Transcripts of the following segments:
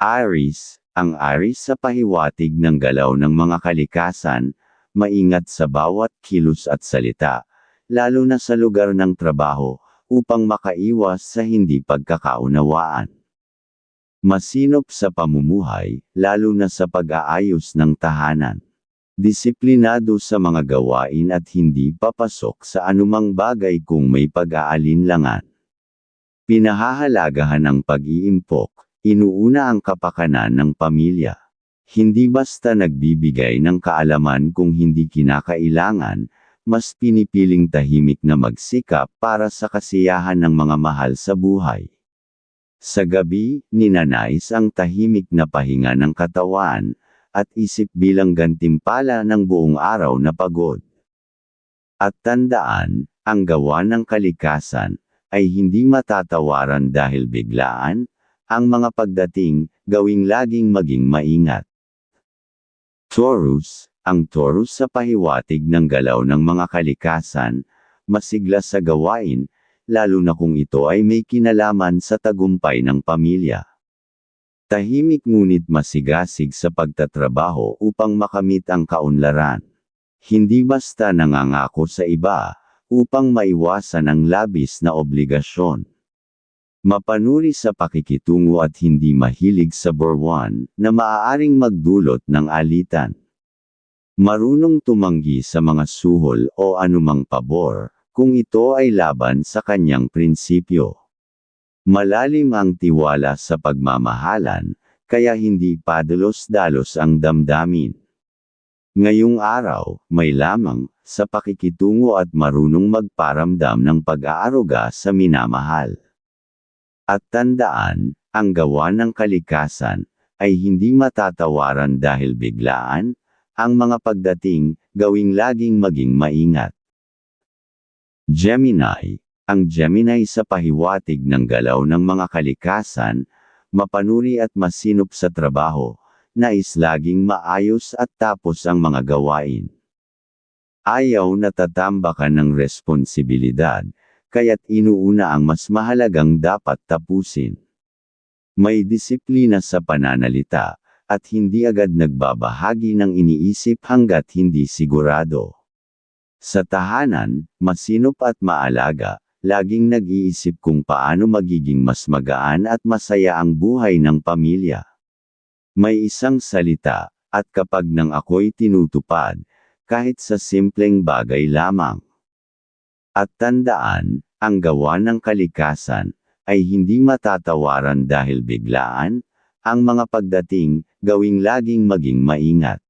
Aries, ang Aries sa pahiwatig ng galaw ng mga kalikasan, maingat sa bawat kilos at salita, lalo na sa lugar ng trabaho, upang makaiwas sa hindi pagkakaunawaan. Masinop sa pamumuhay, lalo na sa pag-aayos ng tahanan. Disiplinado sa mga gawain at hindi papasok sa anumang bagay kung may pag-aalinlangan. Pinahahalagahan ang pag-iimpok, Inuuna ang kapakanan ng pamilya. Hindi basta nagbibigay ng kaalaman kung hindi kinakailangan, mas pinipiling tahimik na magsikap para sa kasiyahan ng mga mahal sa buhay. Sa gabi, ninanais ang tahimik na pahinga ng katawan, at isip bilang gantimpala ng buong araw na pagod. At tandaan, ang gawa ng kalikasan, ay hindi matatawaran dahil biglaan, ang mga pagdating, gawing laging maging maingat. Taurus, ang Taurus sa pahiwatig ng galaw ng mga kalikasan, masigla sa gawain, lalo na kung ito ay may kinalaman sa tagumpay ng pamilya. Tahimik ngunit masigasig sa pagtatrabaho upang makamit ang kaunlaran. Hindi basta nangangako sa iba, upang maiwasan ang labis na obligasyon. Mapanuri sa pakikitungo at hindi mahilig sa borwan, na maaaring magdulot ng alitan. Marunong tumanggi sa mga suhol o anumang pabor, kung ito ay laban sa kanyang prinsipyo. Malalim ang tiwala sa pagmamahalan, kaya hindi padalos-dalos ang damdamin. Ngayong araw, may lamang, sa pakikitungo at marunong magparamdam ng pag-aaruga sa minamahal. At tandaan, ang gawa ng kalikasan, ay hindi matatawaran dahil biglaan, ang mga pagdating, gawing laging maging maingat. Gemini, ang Gemini sa pahiwatig ng galaw ng mga kalikasan, mapanuri at masinop sa trabaho, nais laging maayos at tapos ang mga gawain. Ayaw na tatambakan ng responsibilidad, kaya't inuuna ang mas mahalagang dapat tapusin. May disiplina sa pananalita, at hindi agad nagbabahagi ng iniisip hanggat hindi sigurado. Sa tahanan, masinop at maalaga, laging nag-iisip kung paano magiging mas magaan at masaya ang buhay ng pamilya. May isang salita, at kapag nang ako'y tinutupad, kahit sa simpleng bagay lamang, at tandaan, ang gawa ng kalikasan, ay hindi matatawaran dahil biglaan, ang mga pagdating, gawing laging maging maingat.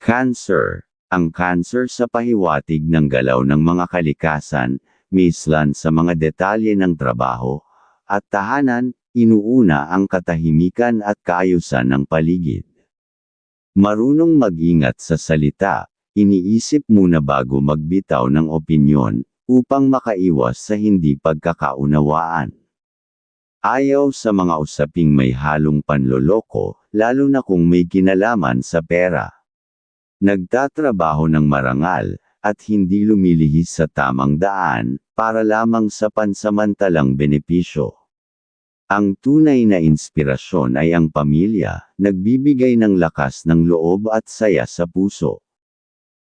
Cancer Ang cancer sa pahiwatig ng galaw ng mga kalikasan, mislan sa mga detalye ng trabaho, at tahanan, inuuna ang katahimikan at kaayusan ng paligid. Marunong mag-ingat sa salita, Iniisip muna bago magbitaw ng opinyon, upang makaiwas sa hindi pagkakaunawaan. Ayaw sa mga usaping may halong panloloko, lalo na kung may kinalaman sa pera. Nagtatrabaho ng marangal, at hindi lumilihis sa tamang daan, para lamang sa pansamantalang benepisyo. Ang tunay na inspirasyon ay ang pamilya, nagbibigay ng lakas ng loob at saya sa puso.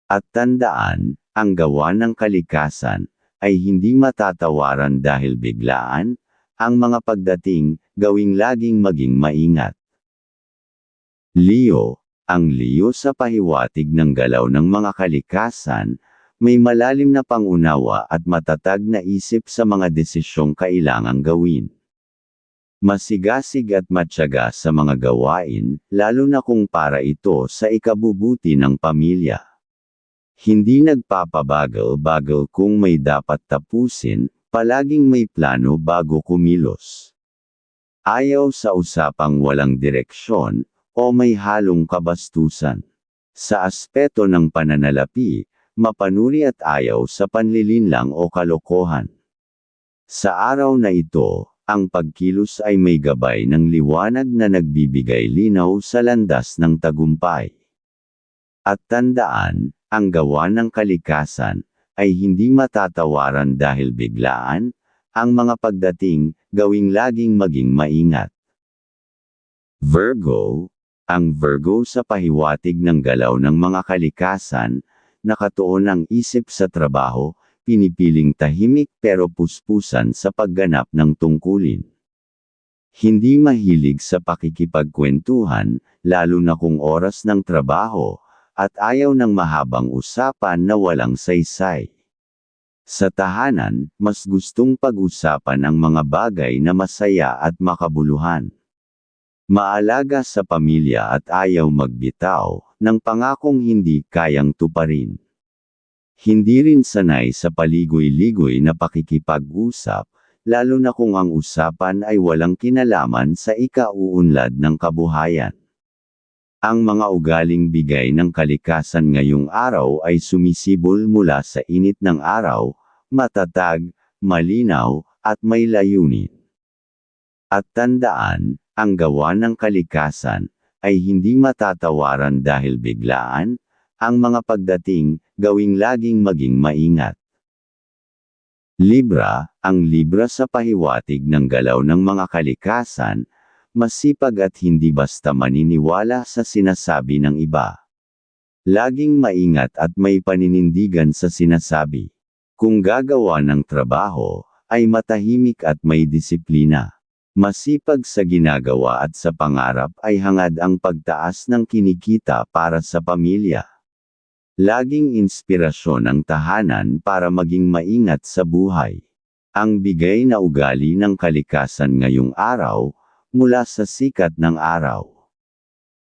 At tandaan, ang gawa ng kalikasan, ay hindi matatawaran dahil biglaan, ang mga pagdating, gawing laging maging maingat. Leo, ang Leo sa pahiwatig ng galaw ng mga kalikasan, may malalim na pangunawa at matatag na isip sa mga desisyong kailangang gawin. Masigasig at matyaga sa mga gawain, lalo na kung para ito sa ikabubuti ng pamilya. Hindi nagpapabagal-bagal kung may dapat tapusin, palaging may plano bago kumilos. Ayaw sa usapang walang direksyon, o may halong kabastusan. Sa aspeto ng pananalapi, mapanuri at ayaw sa panlilinlang o kalokohan. Sa araw na ito, ang pagkilos ay may gabay ng liwanag na nagbibigay linaw sa landas ng tagumpay. At tandaan, ang gawa ng kalikasan, ay hindi matatawaran dahil biglaan, ang mga pagdating, gawing laging maging maingat. Virgo, ang Virgo sa pahiwatig ng galaw ng mga kalikasan, nakatuon ang isip sa trabaho, pinipiling tahimik pero puspusan sa pagganap ng tungkulin. Hindi mahilig sa pakikipagkwentuhan, lalo na kung oras ng trabaho, at ayaw ng mahabang usapan na walang saysay. Sa tahanan, mas gustong pag-usapan ang mga bagay na masaya at makabuluhan. Maalaga sa pamilya at ayaw magbitaw ng pangakong hindi kayang tuparin. Hindi rin sanay sa paligoy-ligoy na pakikipag-usap, lalo na kung ang usapan ay walang kinalaman sa ikauunlad ng kabuhayan. Ang mga ugaling bigay ng kalikasan ngayong araw ay sumisibol mula sa init ng araw, matatag, malinaw, at may layunin. At tandaan, ang gawa ng kalikasan ay hindi matatawaran dahil biglaan, ang mga pagdating, gawing laging maging maingat. Libra, ang Libra sa pahiwatig ng galaw ng mga kalikasan, masipag at hindi basta maniniwala sa sinasabi ng iba. Laging maingat at may paninindigan sa sinasabi. Kung gagawa ng trabaho, ay matahimik at may disiplina. Masipag sa ginagawa at sa pangarap ay hangad ang pagtaas ng kinikita para sa pamilya. Laging inspirasyon ang tahanan para maging maingat sa buhay. Ang bigay na ugali ng kalikasan ngayong araw, mula sa sikat ng araw.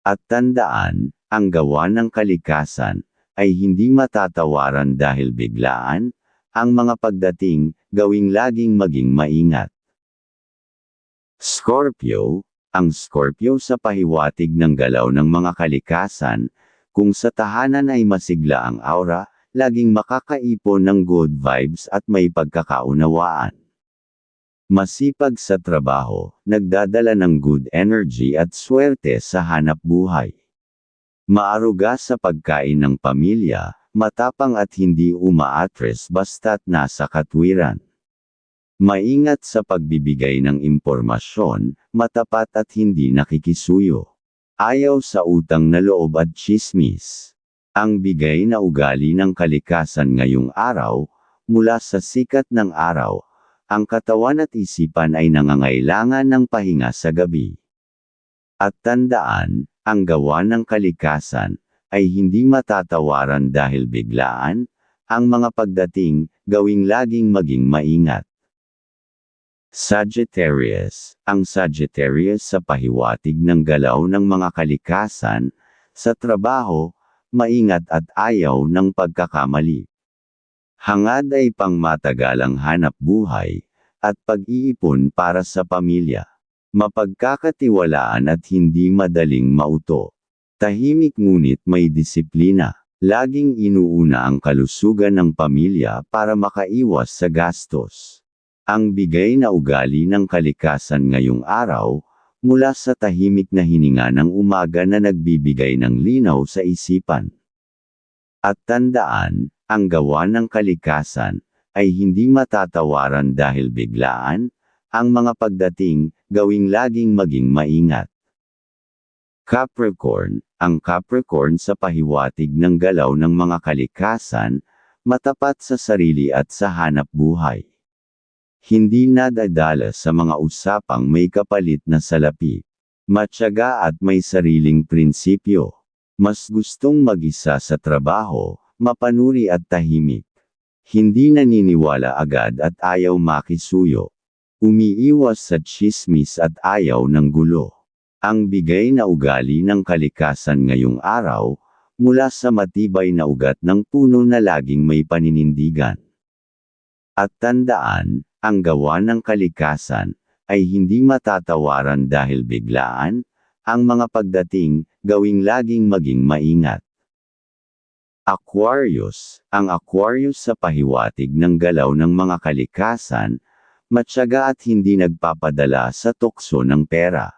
At tandaan, ang gawa ng kalikasan, ay hindi matatawaran dahil biglaan, ang mga pagdating, gawing laging maging maingat. Scorpio, ang Scorpio sa pahiwatig ng galaw ng mga kalikasan, kung sa tahanan ay masigla ang aura, laging makakaipon ng good vibes at may pagkakaunawaan. Masipag sa trabaho, nagdadala ng good energy at swerte sa hanap buhay. Maaruga sa pagkain ng pamilya, matapang at hindi umaatres basta't nasa katwiran. Maingat sa pagbibigay ng impormasyon, matapat at hindi nakikisuyo. Ayaw sa utang na loob at chismis. Ang bigay na ugali ng kalikasan ngayong araw, mula sa sikat ng araw, ang katawan at isipan ay nangangailangan ng pahinga sa gabi. At tandaan, ang gawa ng kalikasan, ay hindi matatawaran dahil biglaan, ang mga pagdating, gawing laging maging maingat. Sagittarius, ang Sagittarius sa pahiwatig ng galaw ng mga kalikasan, sa trabaho, maingat at ayaw ng pagkakamali. Hangad ay pangmatagalang hanap buhay, at pag-iipon para sa pamilya. Mapagkakatiwalaan at hindi madaling mauto. Tahimik ngunit may disiplina. Laging inuuna ang kalusugan ng pamilya para makaiwas sa gastos. Ang bigay na ugali ng kalikasan ngayong araw, mula sa tahimik na hininga ng umaga na nagbibigay ng linaw sa isipan. At tandaan, ang gawa ng kalikasan, ay hindi matatawaran dahil biglaan, ang mga pagdating, gawing laging maging maingat. Capricorn, ang Capricorn sa pahiwatig ng galaw ng mga kalikasan, matapat sa sarili at sa hanap buhay. Hindi nadadala sa mga usapang may kapalit na salapi. Matyaga at may sariling prinsipyo. Mas gustong mag-isa sa trabaho, mapanuri at tahimik. Hindi naniniwala agad at ayaw makisuyo. Umiiwas sa chismis at ayaw ng gulo. Ang bigay na ugali ng kalikasan ngayong araw, mula sa matibay na ugat ng puno na laging may paninindigan. At tandaan, ang gawa ng kalikasan, ay hindi matatawaran dahil biglaan, ang mga pagdating, gawing laging maging maingat. Aquarius, ang Aquarius sa pahiwatig ng galaw ng mga kalikasan, matyaga at hindi nagpapadala sa tukso ng pera.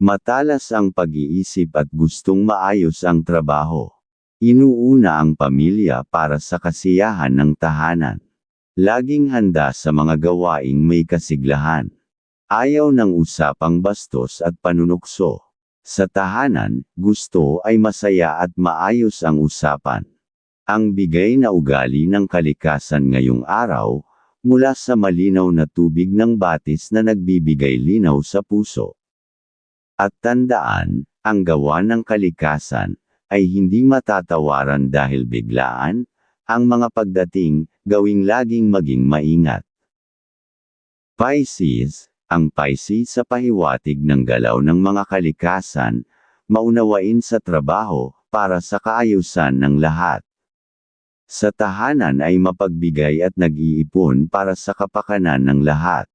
Matalas ang pag-iisip at gustong maayos ang trabaho. Inuuna ang pamilya para sa kasiyahan ng tahanan. Laging handa sa mga gawaing may kasiglahan. Ayaw ng usapang bastos at panunukso. Sa tahanan, gusto ay masaya at maayos ang usapan. Ang bigay na ugali ng kalikasan ngayong araw, mula sa malinaw na tubig ng batis na nagbibigay linaw sa puso. At tandaan, ang gawa ng kalikasan, ay hindi matatawaran dahil biglaan, ang mga pagdating, gawing laging maging maingat. Pisces, ang Pisces sa pahiwatig ng galaw ng mga kalikasan, maunawain sa trabaho, para sa kaayusan ng lahat. Sa tahanan ay mapagbigay at nag-iipon para sa kapakanan ng lahat.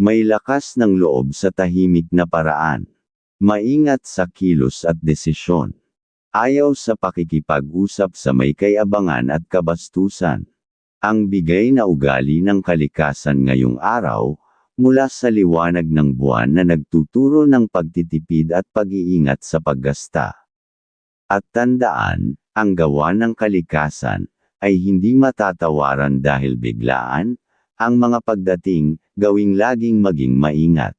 May lakas ng loob sa tahimik na paraan. Maingat sa kilos at desisyon. Ayaw sa pakikipag-usap sa may kayabangan at kabastusan. Ang bigay na ugali ng kalikasan ngayong araw, mula sa liwanag ng buwan na nagtuturo ng pagtitipid at pag-iingat sa paggasta. At tandaan, ang gawa ng kalikasan, ay hindi matatawaran dahil biglaan, ang mga pagdating, gawing laging maging maingat.